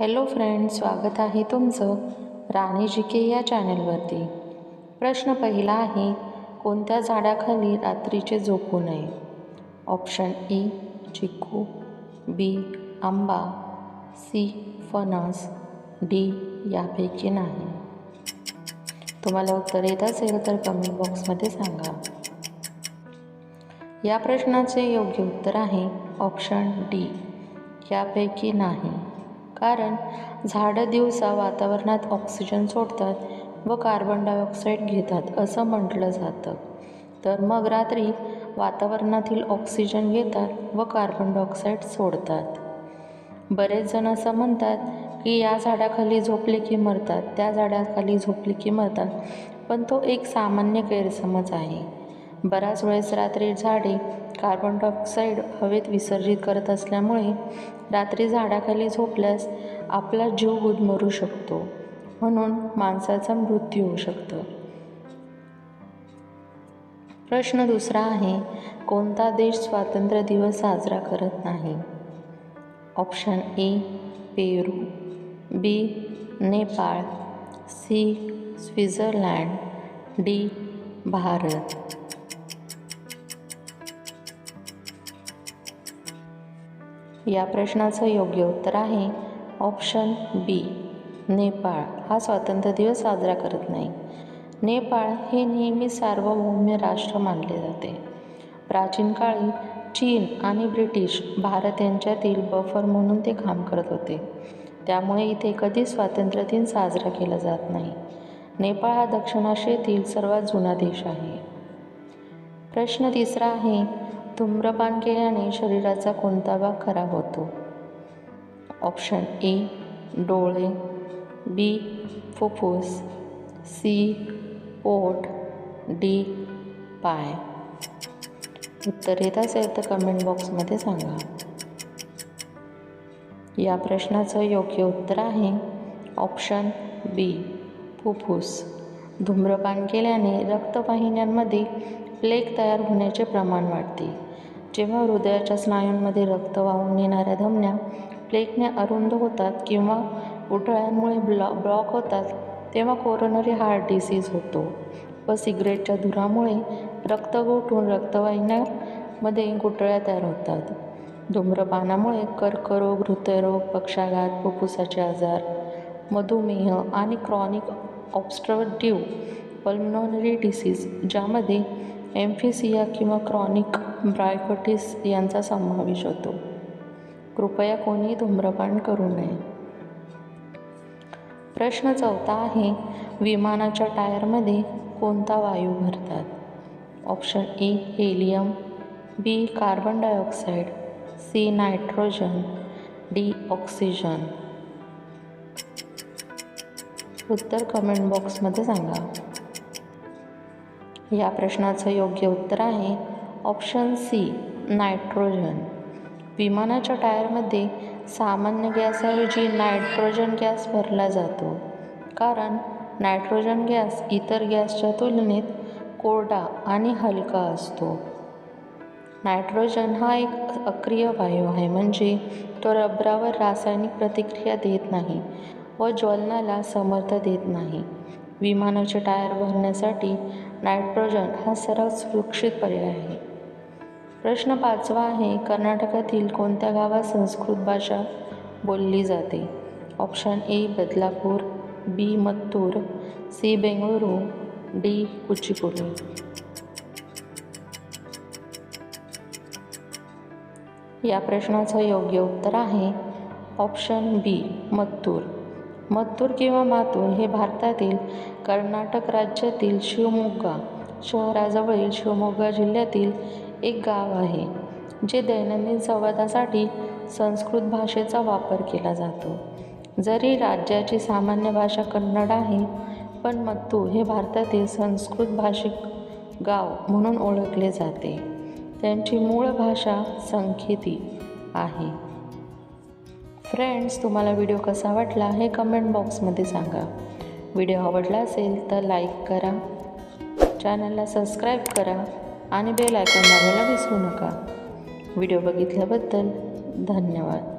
Hello friend स्वागत आहे तुमचं राणी जी के या चॅनलवरती. प्रश्न पहिला आहे कोणत्या झाडाखाली रात्रीचे झोपू नये? ऑप्शन ए चिक्कू बी आंबा सी फणस डी यापैकी नाही. तुम्हाला उत्तर येत असेल तर कमेंट बॉक्समध्ये सांगा. या प्रश्नाचे योग्य उत्तर आहे ऑप्शन डी यापैकी नाही. कारण झाडं दिवसा वातावरणात ऑक्सिजन सोडतात व कार्बन डायऑक्साईड घेतात असं म्हटलं जातं. तर मग रात्री वातावरणातील ऑक्सिजन घेतात व कार्बन डायऑक्साईड सोडतात. बरेच जण असं म्हणतात की या झाडाखाली झोपले की मरतात त्या झाडाखाली झोपले की मरतात पण तो एक सामान्य गैरसमज आहे. बराच वेळेस रात्री झाडे कार्बन डायऑक्साईड हवेत विसर्जित करत असल्यामुळे रात्री झाडाखाली झोपल्यास आपला जीव गुदमरू शकतो. म्हणून माणसाचा मृत्यू होऊ शकतो. प्रश्न दुसरा आहे कोणता देश स्वातंत्र्य दिवस साजरा करत नाही? Option A Peru. B Nepal. C Switzerland. D Bharat. या प्रश्नाचं योग्य उत्तर आहे ऑप्शन बी नेपाळ. हा स्वातंत्र्य दिवस साजरा करत नाही. नेपाळ हे नेहमी सार्वभौम्य राष्ट्र मानले जाते. प्राचीन काळी चीन आणि ब्रिटिश भारत यांच्यातील बफर म्हणून ते काम करत होते. त्यामुळे इथे कधीच स्वातंत्र्य दिन साजरा केला जात नाही. नेपाळ हा दक्षिण आशियातील सर्वात जुना देश आहे. प्रश्न तिसरा आहे धूम्रपान केल्याने शरीराचा कोणता भाग खराब होतो? ऑप्शन ए डोळे बी फुफ्फुस सी पोट डी पाय. उत्तर येत असेल तर कमेंट बॉक्समध्ये सांगा. या प्रश्नाचं योग्य उत्तर आहे ऑप्शन बी फुफ्फुस. धूम्रपान केल्याने रक्तवाहिन्यांमध्ये प्लेग तयार होण्याचे प्रमाण वाढते. जेव्हा हृदयाच्या स्नायूंमध्ये रक्त वाहून नेणाऱ्या धमन्या प्लेगने अरुंद होतात किंवा उठळ्यांमुळे ब्लॉ ब्लॉक होतात तेव्हा कोरोनरी हार्ट डिसीज होतो. व सिगरेटच्या धुरामुळे रक्त गोठून रक्तवाहिन्यामध्ये गुठळ्या तयार होतात. धूम्रपानामुळे कर्करोग हृदयरोग पक्षाघात फुफ्फुसाचे आजार मधुमेह आणि क्रॉनिक ऑब्स्ट्रक्टिव्ह पल्मोनरी डिसीज ज्यामध्ये एम्फिसिया किंवा क्रॉनिक ब्रायकोटिस यांचा समावेश होतो. कृपया कोणी धूम्रपान करू नये. प्रश्न चौथा आहे विमानाच्या टायरमध्ये कोणता वायू भरतात? Option A helium B carbon dioxide C nitrogen D oxygen. उत्तर कमेंट बॉक्समध्ये सांगा. या प्रश्नाचं योग्य उत्तर आहे ऑप्शन सी नायट्रोजन. विमानाच्या टायरमध्ये सामान्य गॅसऐवजी नायट्रोजन गॅस भरला जातो. कारण नायट्रोजन गॅस इतर गॅसच्या तुलनेत कोरडा आणि हलका असतो. नायट्रोजन हा एक अक्रिय वायू आहे म्हणजे तो रबरावर रासायनिक प्रतिक्रिया देत नाही व ज्वलनाला समर्थ देत नाही. विमानाचे टायर भरण्यासाठी नायट्रोजन हा सर्वात सुरक्षित पर्याय आहे. प्रश्न पाचवा आहे कर्नाटकातील कोणत्या गावात संस्कृत भाषा बोलली जाते? Option A Badlapur B Mattur C Bengaluru D Kuchipudi. या प्रश्नाचं योग्य उत्तर आहे ऑप्शन बी मत्तूर. मत्तूर किंवा मातूर हे भारतातील कर्नाटक राज्यातील शिवमोग्गा शहराजवळील शिवमोग्गा जिल्ह्यातील एक गाव आहे जे दैनंदिन संवादासाठी संस्कृत भाषेचा वापर केला जातो. जरी राज्याची सामान्य भाषा कन्नड आहे पण मत्तूर हे भारतातील संस्कृत भाषिक गाव म्हणून ओळखले जाते. त्यांची मूळ भाषा संकेती आहे. फ्रेंड्स तुम्हाला व्हिडिओ कसा वाटला हे कमेंट बॉक्समध्ये सांगा. व्हिडिओ आवडला असेल तर लाईक करा. चॅनलला सबस्क्राईब करा आणि बेल आयकॉन दाबायला विसरू नका. व्हिडिओ बघितल्याबद्दल धन्यवाद.